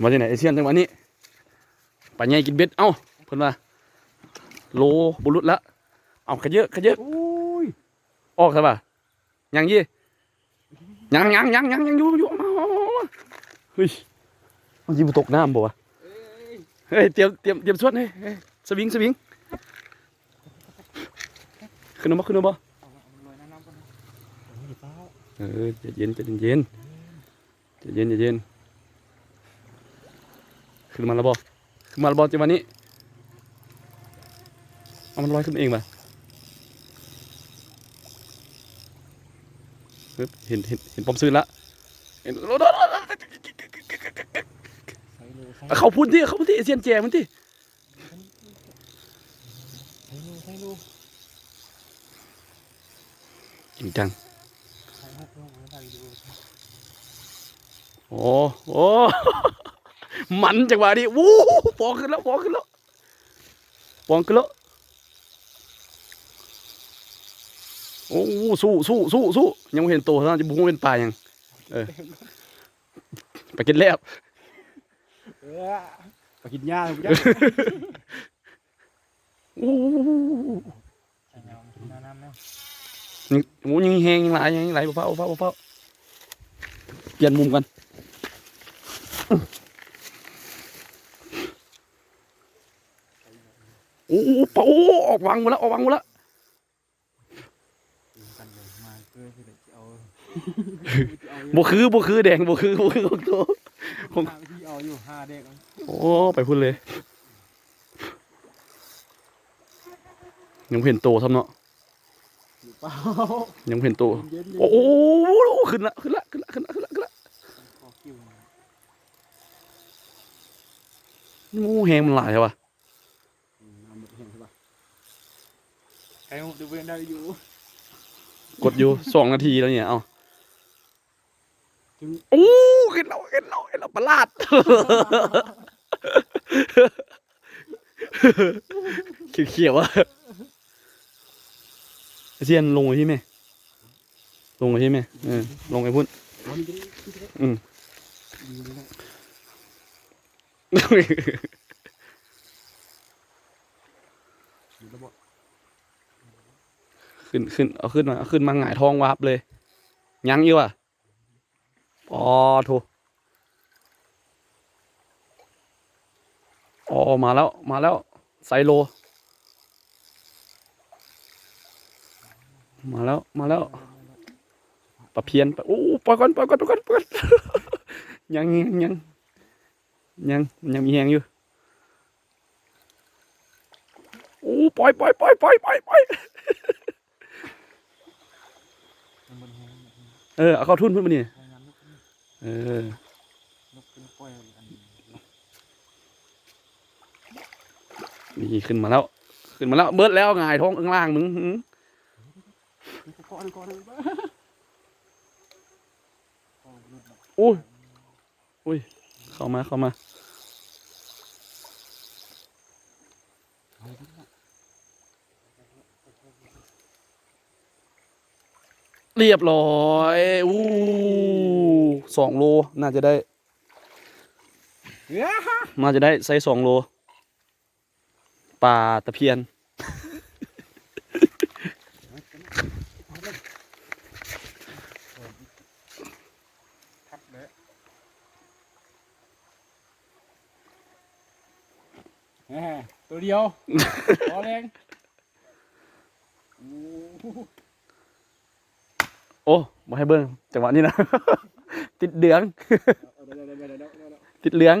มาจากไหนไอเชียนจังหวะนี้ปลาใหญ่กินเบ็ดเอ้าเพิ่นว่าโลบุรุษละเอาขะเยอะขะเยอะโอ้ยออกใช่ป่ะยังยี่ยังยังยังยังยังอยู่อยู่เอาเฮ้ยมันยิงตกน้ำบ่วะเฮ้ยเตรียมเตรียมเตรียมสวดเฮ้ยเสวิงสวิงขึ้นมาขึ้นมาเอาลอยน้ำก่อนนะเปล่าเออใจเย็นเย็นใจเย็นใจเย็น ขึ้นมาแล้วบ่ขึ้นมาแล้วบ่จังหวะนี้เอามันลอยขึ้นเองป่ะเห็นเห็นเห็นปอมซื้อละเห็นเลยใส่เขาพุ่นที่เขาพุ่นที่เซียนแจมันที่จริงจังโอ้โอ้ มันจังหวะนี้วู้ปองขึ้นแล้วปองขึ้นแล้วปองขึ้นแล้วโอ้สู้สู้สู้สู้ยังไม่เห็นตัวนะจะบุ้งเป็นปลายังเออไปกินแล้วเออไปกินหญ้าเลยจ้ะโอ้ใส่น้ำกินน้ำนะยังโอ้ยังแหงยังไหลยังไหลเบาๆเบาๆเบาๆเปลี่ยนมุมกันโอ้โหโอ้ออกวางหมดแล้วออกวางหมดแล้วกินกันเลยมาเพื่อที่จะเอาบ่คือบ่คือแดงบ่คือบ่คือของโตผมที่เอาอยู่ห้าเด็กโอ้ไปพุ่นเลยยังบ่เห็นโตทำเนาะหรือเปล่ายังบ่เห็นโตเย็นๆโอ้โหขึ้นละขึ้นละขึ้นละขึ้นละขึ้นละขึ้นละขอคิวมาโอ้แหงมันหลายใช่ปะ อืมเอาหมดเห็นใช่ปะ ใครดูเว้นได้อยู่กดอยู่สองนาทีแล้วเนี่ยเอาถึงโอ้เห็นเราเห็นเราเห็นเราประหลาดเขียวๆอะไอ้เซียนลงไปที่แม่ลงไปที่แม่เออลงไปพุ่นวันนี้อืม ดีเลยนะอยู่ระบบ ขึ้นขึ้นเอาขึ้นมาเอาขึ้นมาหงายท้องวับเลย ยังอยู่อะอ๋อโถอ๋อมาแล้วมาแล้วไซโล มาแล้วมาแล้วปะเพียนปโอ้ปล่อยก่อนปล่อยก่อนปล่อยก่อนปล่อยก่อนยังยังยังยังมีแหงอยู่โอ้ปล่อยปล่อยปล่อยปล่อยปล่อยปล่อย มันบนแห้ง เออเอาเข้าทุ่นเพื่อนมานี่เออนี่ขึ้นมาแล้ว ขึ้นมาแล้วเบิดแล้วไงายท้องข้างล่างมึงอุ้ยอุ้ยเข้ามาเข้ามา เรียบร้อยอู้สองโลน่าจะได้น่าจะได้ไซส์สองโลปลาตะเพียนทับเลยแหมตัวเดียว พอแรง โอ้มาให้เบิ้งจังหวะนี้นะ ติดเหลือง ติดเหลือง